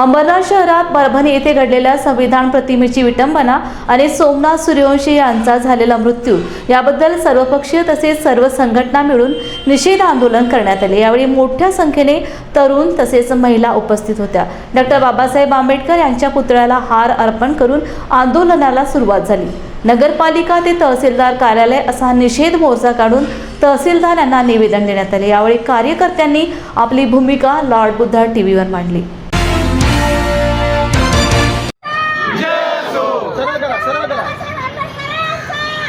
अंबरनाथ शहरात परभणी येथे घडलेल्या संविधान प्रतिमेची विटंबना आणि सोमनाथ सूर्यवंशी यांचा झालेला मृत्यू याबद्दल सर्वपक्षीय तसेच सर्व संघटना मिळून निषेध आंदोलन करण्यात आले. यावेळी मोठ्या संख्येने तरुण तसेच महिला उपस्थित होत्या. डॉक्टर बाबासाहेब आंबेडकर यांच्या पुतळ्याला हार अर्पण करून आंदोलनाला सुरुवात झाली. नगरपालिका ते तहसीलदार कार्यालय असा निषेध मोर्चा काढून तहसीलदार यांना निवेदन देण्यात आले. यावेळी कार्यकर्त्यांनी आपली भूमिका लॉर्ड बुद्धा टीव्हीवर मांडली.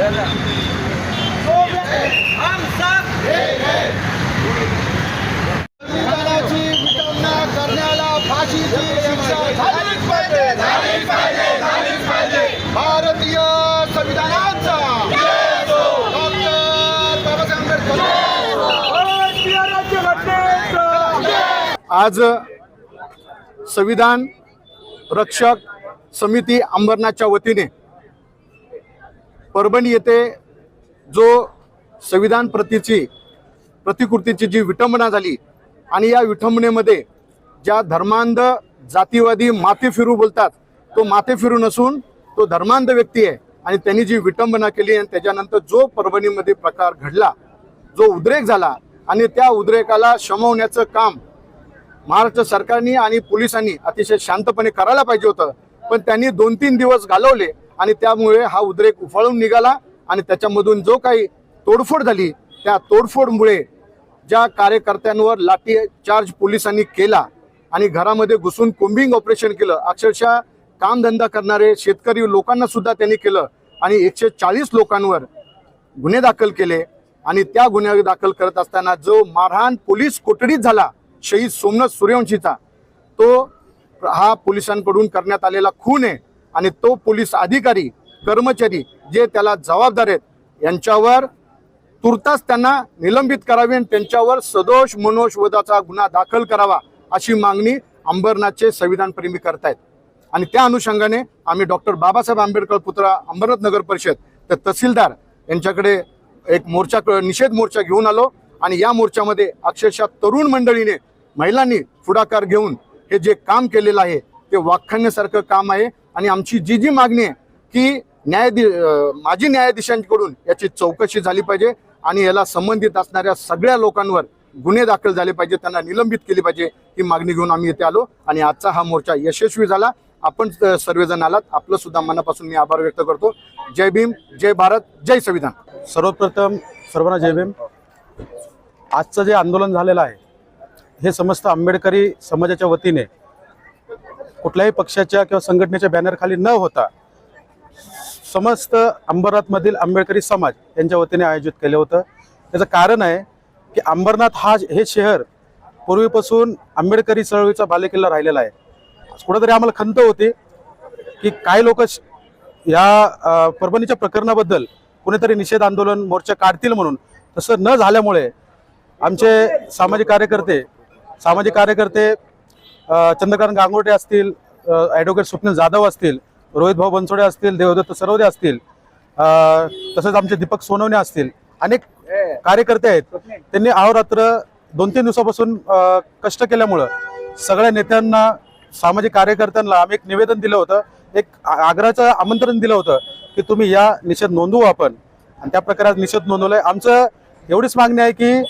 हम सब संविधानाची विटंबना करण्याला फाशीची शिक्षा झालीच पाहिजे झालीच पाहिजे झालीच पाहिजे भारतीय संविधानाचा डॉक्टर बाबासाहेब आंबेडकर आज संविधान रक्षक समिती अंबरनाथच्या वतीने परभणी येथे जो संविधान प्रतीची प्रतिकृतीची जी विटंबना झाली आणि या विटंबनेमध्ये ज्या धर्मांध जातीवादी माथे फिरू बोलतात तो माथे फिरू नसून तो धर्मांध व्यक्ती आहे आणि त्यांनी जी विटंबना केली आणि त्याच्यानंतर जो परभणीमध्ये प्रकार घडला जो उद्रेक झाला आणि त्या उद्रेकाला शमवण्याचं काम महाराष्ट्र सरकारने आणि पोलिसांनी अतिशय शांतपणे करायला पाहिजे होतं. पण त्यांनी दोन तीन दिवस घालवले आणि त्यामुळे हा उद्रेक उफाळून निघाला आणि त्याच्यामधून जो काही तोडफोड झाली त्या तोडफोडमुळे ज्या कार्यकर्त्यांवर लाठी चार्ज पोलिसांनी केला आणि घरामध्ये घुसून कोंबिंग ऑपरेशन केलं अक्षरशः कामधंदा करणारे शेतकरी लोकांना सुद्धा त्यांनी केलं आणि एकशे चाळीस लोकांवर गुन्हे दाखल केले आणि त्या गुन्हे दाखल करत असताना जो मारहाण पोलीस कोठडीत झाला शहीद सोमनाथ सूर्यवंशीचा तो हा पोलिसांकडून करण्यात आलेला खून आहे. आणि तो पोलीस अधिकारी कर्मचारी जे त्याला जबाबदार आहेत यांच्यावर तुर्तास त्यांना निलंबित करावे आणि त्यांच्यावर सदोष मनोषवधाचा गुन्हा दाखल करावा अशी मागणी अंबरनाथचे संविधानप्रेमी करतायत. आणि त्या अनुषंगाने आम्ही डॉक्टर बाबासाहेब आंबेडकर पुतळा अंबरनाथ नगर परिषद तर तहसीलदार यांच्याकडे एक मोर्चा निषेध मोर्चा घेऊन आलो आणि या मोर्चामध्ये अक्षरशः तरुण मंडळीने महिलांनी पुढाकार घेऊन हे जे काम केलेलं आहे ते वाखाण्यासारखं काम आहे. आणि आमची जी जी मागणी आहे की न्यायाधी माजी न्यायाधीशांकडून याची चौकशी झाली पाहिजे आणि याला संबंधित असणाऱ्या सगळ्या लोकांवर गुन्हे दाखल झाले पाहिजे त्यांना निलंबित केली पाहिजे ही मागणी घेऊन आम्ही इथे आलो. आणि आजचा हा मोर्चा यशस्वी झाला. आपण सर्वजण आलात. आपलं सुद्धा मनापासून मी आभार व्यक्त करतो. जय भीम जय भारत जय संविधान. सर्वप्रथम सर्वांना जय भीम. आजचं जे आंदोलन झालेलं आहे हे समस्त आंबेडकरी समाजाच्या वतीने कुठल्याही पक्षाच्या किंवा संघटनेच्या बॅनरखाली न होता समस्त अंबरनाथमधील आंबेडकरी समाज यांच्या वतीने आयोजित केलं होतं. त्याचं कारण आहे की अंबरनाथ हा हे शहर पूर्वीपासून आंबेडकरी चळवळीचा बालेकिल्ला राहिलेला आहे. कुठंतरी आम्हाला खंत होती की काही लोक या परभणीच्या प्रकरणाबद्दल कुणीतरी निषेध आंदोलन मोर्चा काढतील म्हणून. तसं न झाल्यामुळे आमचे सामाजिक कार्यकर्ते सामाजिक कार्यकर्ते चंद्रकांत गांगोटे असतील ॲडव्होकेट स्वप्नील जाधव असतील रोहित भाऊ बनसोडे असतील देवदत्त सरवदे असतील तसेच आमचे दीपक सोनवणे असतील अनेक कार्यकर्ते आहेत. त्यांनी अहोरात्र दोन तीन दिवसापासून कष्ट केल्यामुळं सगळ्या नेत्यांना सामाजिक कार्यकर्त्यांना आम्ही एक निवेदन दिलं होतं एक आग्रहाचं आमंत्रण दिलं होतं की तुम्ही या निषेध नोंदवू आपण. आणि त्या प्रकारे आज निषेध नोंदवलाय. आमचं एवढीच मागणी आहे की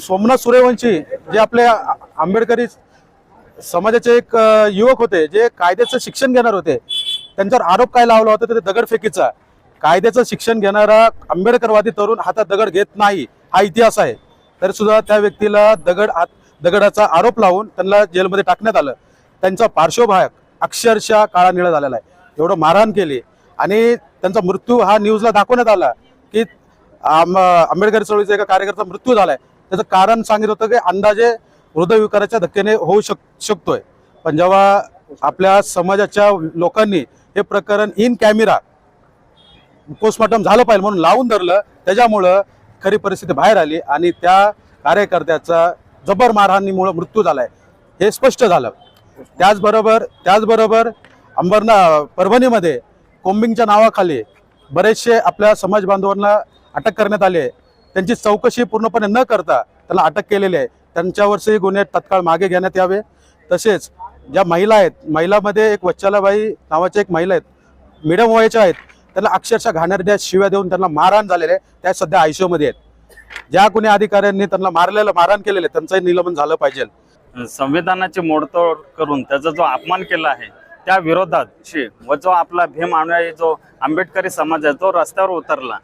सोमनाथ सूर्यवंशी जे आपले आंबेडकरी समाजाचे एक युवक होते जे कायद्याचं शिक्षण घेणार होते त्यांच्यावर आरोप काय लावला होता तर ते दगडफेकीचा. कायद्याचं शिक्षण घेणारा आंबेडकरवादी तरुण हातात दगड घेत नाही हा इतिहास आहे. तरी सुद्धा त्या व्यक्तीला दगड हात दगडाचा आरोप लावून त्यांना जेलमध्ये टाकण्यात आलं. त्यांचा पार्श्वभाग अक्षरशः काळा निळा झालेला आहे. एवढं मारहाण केली. आणि त्यांचा मृत्यू हा न्यूजला दाखवण्यात आला की आंबेडकर चळवळीचा एका कार्यकर्ता मृत्यू झालाय. त्याचं कारण सांगित होतं की अंदाजे हृदयविकाराच्या धक्क्याने होऊ शक शकतोय. पण जेव्हा आपल्या समाजाच्या लोकांनी हे प्रकरण इन कॅमेरा पोस्टमॉर्टम झालं पाहिजे म्हणून लावून धरलं त्याच्यामुळं खरी परिस्थिती बाहेर आली आणि त्या कार्यकर्त्याचा जबर मारहाणीमुळे मृत्यू झालाय. हे स्पष्ट झालं. त्याचबरोबर त्याचबरोबर अंबरना परभणीमध्ये कोम्बिंगच्या नावाखाली बरेचसे आपल्या समाज बांधवांना अटक करण्यात आली आहे. त्यांची चौकशी पूर्णपणे न करता त्यांना अटक केलेली आहे. त्यांच्यावरचे गुन्हे तत्काळ मागे घेण्यात यावे. तसेच ज्या महिला आहेत महिलामध्ये एक वच्चालाबाई नावाच्या एक महिला आहेत मिडम वयाच्या आहेत त्यांना अक्षरशः घाणेरड्या शिव्या देऊन त्यांना मारहाण झालेले आहे त्या सध्या आयसीयूमध्ये आहेत. ज्या गुन्हे अधिकाऱ्यांनी त्यांना मारलेलं मारहाण केलेलं आहे त्यांचंही निलंबन झालं पाहिजे. संविधानाची मोडतोड करून त्याचा जो अपमान केला आहे त्या विरोधात व जो आपला भीम अनुयायी जो आंबेडकरी समाज आहे तो रस्त्यावर उतरला.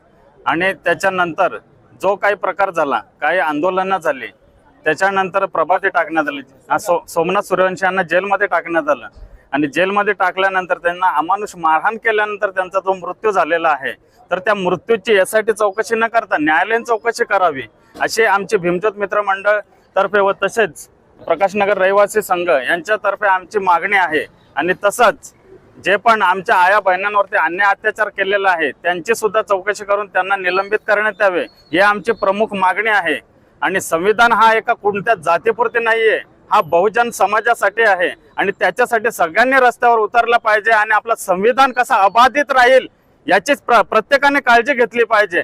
आणि त्याच्यानंतर जो काही प्रकार झाला काही आंदोलनं झाली त्याच्यानंतर प्रभाती टाकण्यात आली. सो सोमनाथ सूर्यवंशी यांना जेलमध्ये टाकण्यात आलं. आणि जेलमध्ये टाकल्यानंतर त्यांना अमानुष मारहाण केल्यानंतर त्यांचा जो मृत्यू झालेला आहे. तर त्या मृत्यूची यासाठी चौकशी न करता न्यायालयीन चौकशी करावी असे आमचे भीमज्योत मित्र मंडळ तर्फे व तसेच प्रकाशनगर रहिवासी संघ यांच्यातर्फे आमची मागणी आहे. आणि तसंच जे पण आमच्या आया बहिणांवरती अन्याय अत्याचार केलेला आहे त्यांची सुद्धा चौकशी करून त्यांना निलंबित करण्यात यावे ही आमची प्रमुख मागणी आहे. आणि संविधान हा एका कोणत्या जातीपुरते आहे हा बहुजन समाजासाठी आहे. आणि त्याच्यासाठी सगळ्यांनी रस्त्यावर उतरला पाहिजे आणि आपलं संविधान कसा अबाधित राहील याचीच प्र प्रत्येकाने काळजी घेतली पाहिजे.